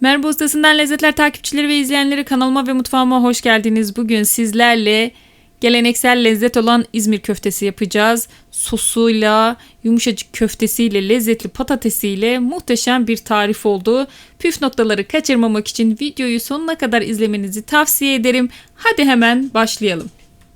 Merhaba Ustasından Lezzetler takipçileri ve izleyenleri kanalıma ve mutfağıma hoş geldiniz. Bugün sizlerle geleneksel lezzet olan İzmir köftesi yapacağız. Sosuyla, yumuşacık köftesiyle, lezzetli patatesiyle muhteşem bir tarif oldu. Püf noktaları kaçırmamak için videoyu sonuna kadar izlemenizi tavsiye ederim. Hadi hemen başlayalım.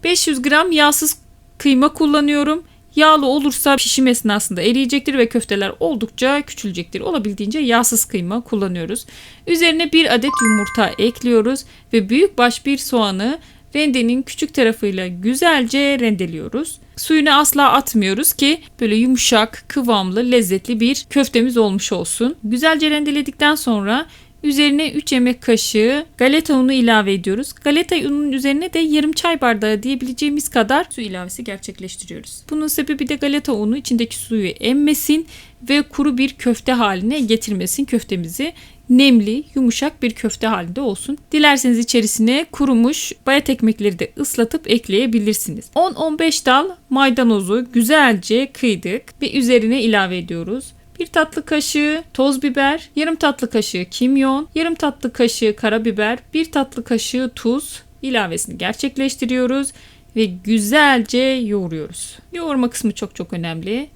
500 gram yağsız kıyma kullanıyorum. Yağlı olursa pişim esnasında eriyecektir ve köfteler oldukça küçülecektir. Olabildiğince yağsız kıyma kullanıyoruz. Üzerine bir adet yumurta ekliyoruz ve büyükbaş bir soğanı rendenin küçük tarafıyla güzelce rendeliyoruz. Suyunu asla atmıyoruz ki böyle yumuşak, kıvamlı, lezzetli bir köftemiz olmuş olsun. Güzelce rendeledikten sonra Üzerine 3 yemek kaşığı galeta unu ilave ediyoruz. Galeta ununun üzerine de yarım çay bardağı diyebileceğimiz kadar su ilavesi gerçekleştiriyoruz. Bunun sebebi de galeta unu içindeki suyu emmesin ve kuru bir köfte haline getirmesin köftemizi. Nemli, yumuşak bir köfte halinde olsun. Dilerseniz içerisine kurumuş bayat ekmekleri de ıslatıp ekleyebilirsiniz. 10-15 dal maydanozu güzelce kıydık ve üzerine ilave ediyoruz. 1 tatlı kaşığı toz biber, yarım tatlı kaşığı kimyon, yarım tatlı kaşığı karabiber, 1 tatlı kaşığı tuz ilavesini gerçekleştiriyoruz ve güzelce yoğuruyoruz. Yoğurma kısmı çok çok önemli.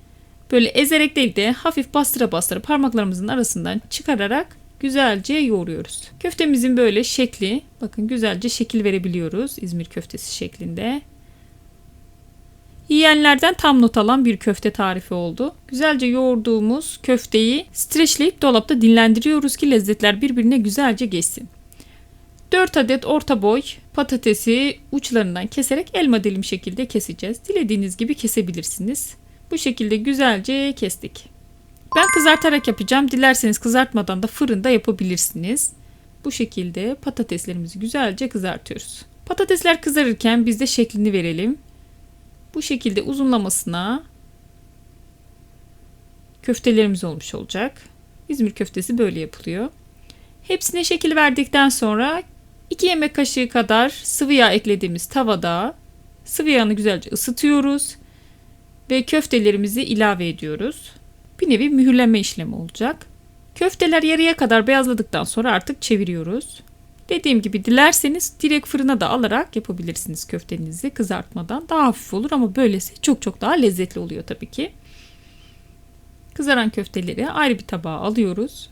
Böyle ezerek değil de hafif bastıra bastıra parmaklarımızın arasından çıkararak güzelce yoğuruyoruz. Köftemizin böyle şekli, bakın güzelce şekil verebiliyoruz İzmir köftesi şeklinde. Yiyenlerden tam not alan bir köfte tarifi oldu. Güzelce yoğurduğumuz köfteyi streçleyip dolapta dinlendiriyoruz ki lezzetler birbirine güzelce geçsin. 4 adet orta boy patatesi uçlarından keserek elma dilim şekilde keseceğiz. Dilediğiniz gibi kesebilirsiniz. Bu şekilde güzelce kestik. Ben kızartarak yapacağım. Dilerseniz kızartmadan da fırında yapabilirsiniz. Bu şekilde patateslerimizi güzelce kızartıyoruz. Patatesler kızarırken biz de şeklini verelim. Bu şekilde uzunlamasına köftelerimiz olmuş olacak. İzmir köftesi böyle yapılıyor. Hepsine şekil verdikten sonra 2 yemek kaşığı kadar sıvı yağ eklediğimiz tavada sıvı yağını güzelce ısıtıyoruz ve köftelerimizi ilave ediyoruz. Bir nevi mühürleme işlemi olacak. Köfteler yarıya kadar beyazladıktan sonra artık çeviriyoruz. Dediğim gibi dilerseniz direkt fırına da alarak yapabilirsiniz köftenizi kızartmadan. Daha hafif olur ama böylesi çok çok daha lezzetli oluyor tabii ki. Kızaran köfteleri ayrı bir tabağa alıyoruz.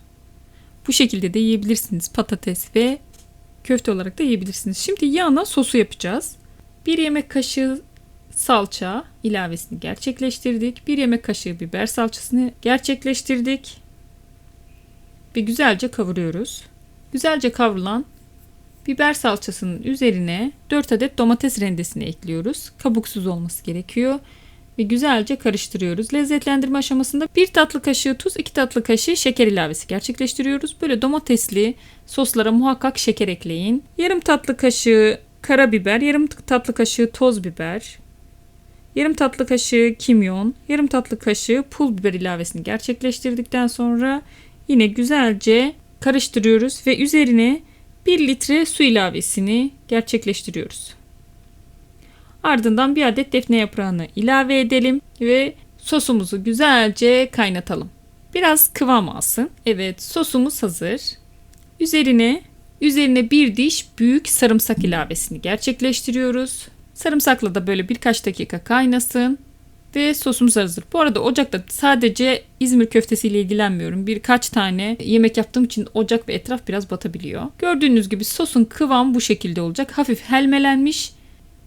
Bu şekilde de yiyebilirsiniz patates ve köfte olarak da yiyebilirsiniz. Şimdi yağına sosu yapacağız. Bir yemek kaşığı salça ilavesini gerçekleştirdik. Bir yemek kaşığı biber salçasını gerçekleştirdik. Ve güzelce kavuruyoruz. Güzelce kavrulan Biber salçasının üzerine 4 adet domates rendesini ekliyoruz. Kabuksuz olması gerekiyor. Ve güzelce karıştırıyoruz. Lezzetlendirme aşamasında 1 tatlı kaşığı tuz, 2 tatlı kaşığı şeker ilavesi gerçekleştiriyoruz. Böyle domatesli soslara muhakkak şeker ekleyin. Yarım tatlı kaşığı karabiber, yarım tatlı kaşığı toz biber, yarım tatlı kaşığı kimyon, yarım tatlı kaşığı pul biber ilavesini gerçekleştirdikten sonra yine güzelce karıştırıyoruz ve üzerine 1 litre su ilavesini gerçekleştiriyoruz. Ardından bir adet defne yaprağını ilave edelim ve sosumuzu güzelce kaynatalım. Biraz kıvam alsın. Evet sosumuz hazır. Üzerine üzerine bir diş büyük sarımsak ilavesini gerçekleştiriyoruz. Sarımsakla da böyle birkaç dakika kaynasın ve sosumuz hazır. Bu arada ocakta sadece İzmir köftesiyle ilgilenmiyorum. Birkaç tane yemek yaptığım için ocak ve etraf biraz batabiliyor. Gördüğünüz gibi sosun kıvam bu şekilde olacak. Hafif helmelenmiş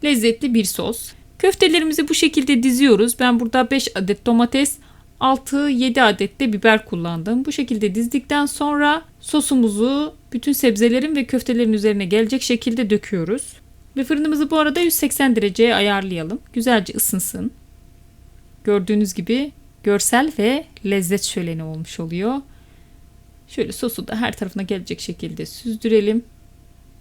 lezzetli bir sos. Köftelerimizi bu şekilde diziyoruz. Ben burada 5 adet domates, 6-7 adet de biber kullandım. Bu şekilde dizdikten sonra sosumuzu bütün sebzelerin ve köftelerin üzerine gelecek şekilde döküyoruz. Ve fırınımızı bu arada 180 dereceye ayarlayalım. Güzelce ısınsın. Gördüğünüz gibi görsel ve lezzet şöleni olmuş oluyor. Şöyle sosu da her tarafına gelecek şekilde süzdürelim.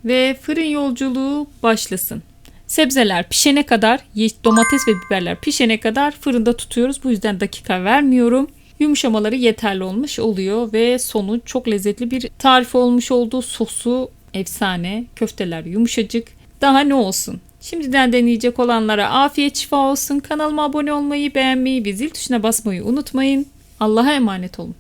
Ve fırın yolculuğu başlasın. Sebzeler pişene kadar, domates ve biberler pişene kadar fırında tutuyoruz. Bu yüzden dakika vermiyorum. Yumuşamaları yeterli olmuş oluyor ve sonu çok lezzetli bir tarif olmuş oldu. Sosu efsane, köfteler yumuşacık. Daha ne olsun? Şimdiden deneyecek olanlara afiyet şifa olsun. Kanalıma abone olmayı, beğenmeyi ve zil tuşuna basmayı unutmayın. Allah'a emanet olun.